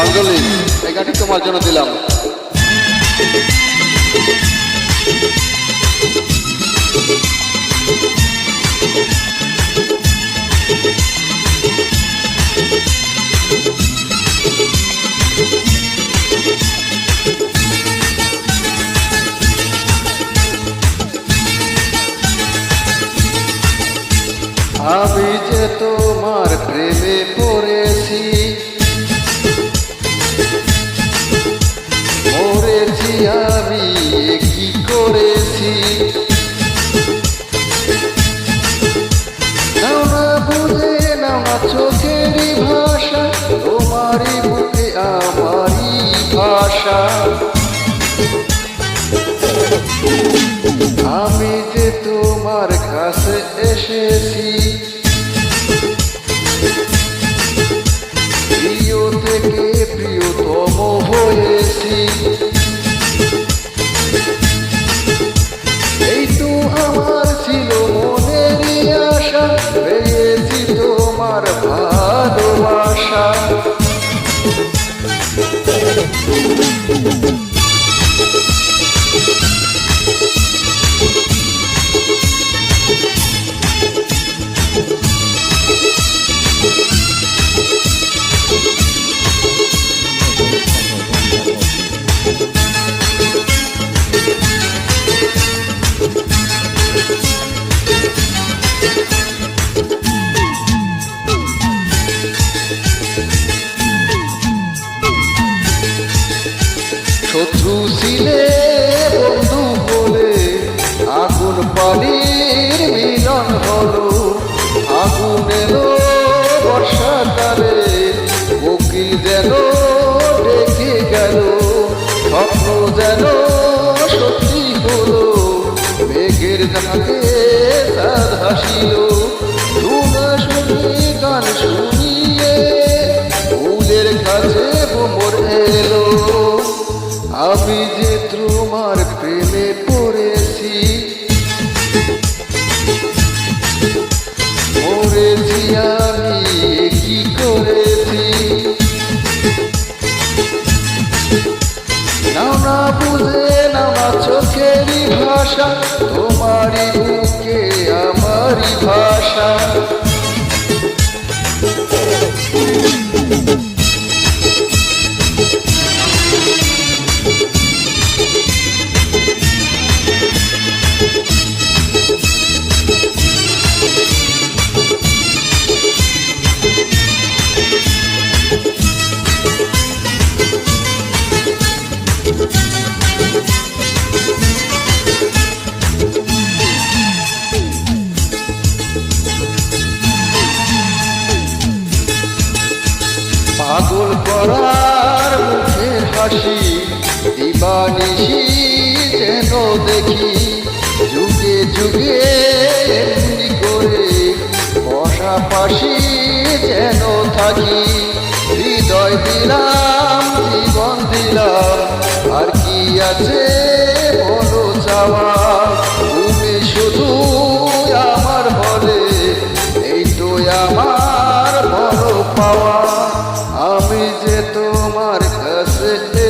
অঞ্জলি এই গানটি তোমার জন্য দিলাম। আমি যে তোমার প্রেমে চোখেরই ভাষা তোমারই বুকে আমারই ভাষা। আমি যে তোমার কাছে এসেছি শত্রু ছিলে বন্ধু বলে। আগুন পানির মিলন হলো। আগুন এলো বর্ষাকালে কোকিল যেন ডেকে গেল। স্বপ্ন যেন সত্যি হলো। মেঘের ঝাঁকে চাঁদ হাসিল আমি যে তোমার প্রেমে পড়েছি পড়েছি আমি কি করেছি? না বুঝে না চোখেরই ভাষা করার মুখের হাসি দিবানিশি যেন দেখি। যুগে যুগে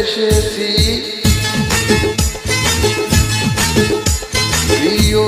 এসেছি। প্রিয়